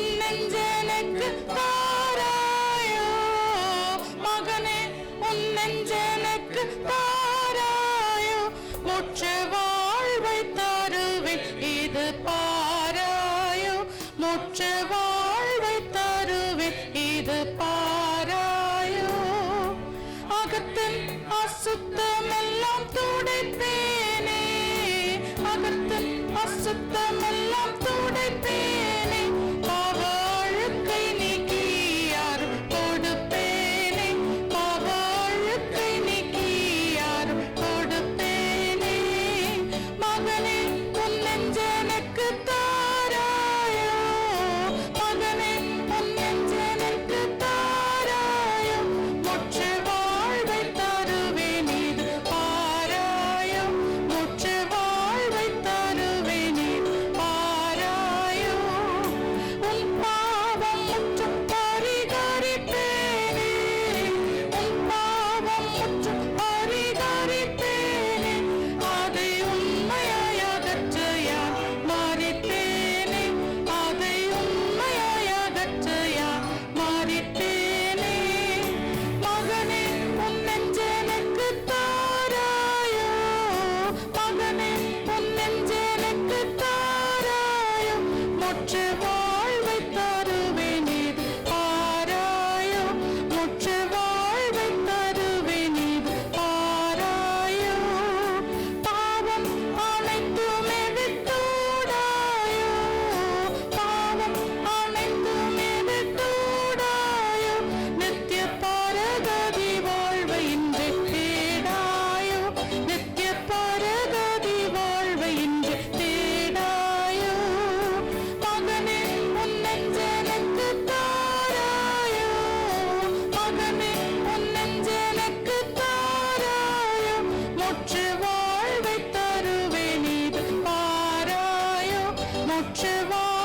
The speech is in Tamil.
நெஞ்சனுக்கு தாராயோ மகனே உன் தாராயோ மோட்ச வாழ்வை தருவேன் இது பாராயோ. மோட்ச வாழ்வை தருவேன் இது பாராயோ. அகத்தின் அசுத்தமெல்லாம் துடைப்பேனே. அகத்தின் அசுத்தமெல்லாம் 是我。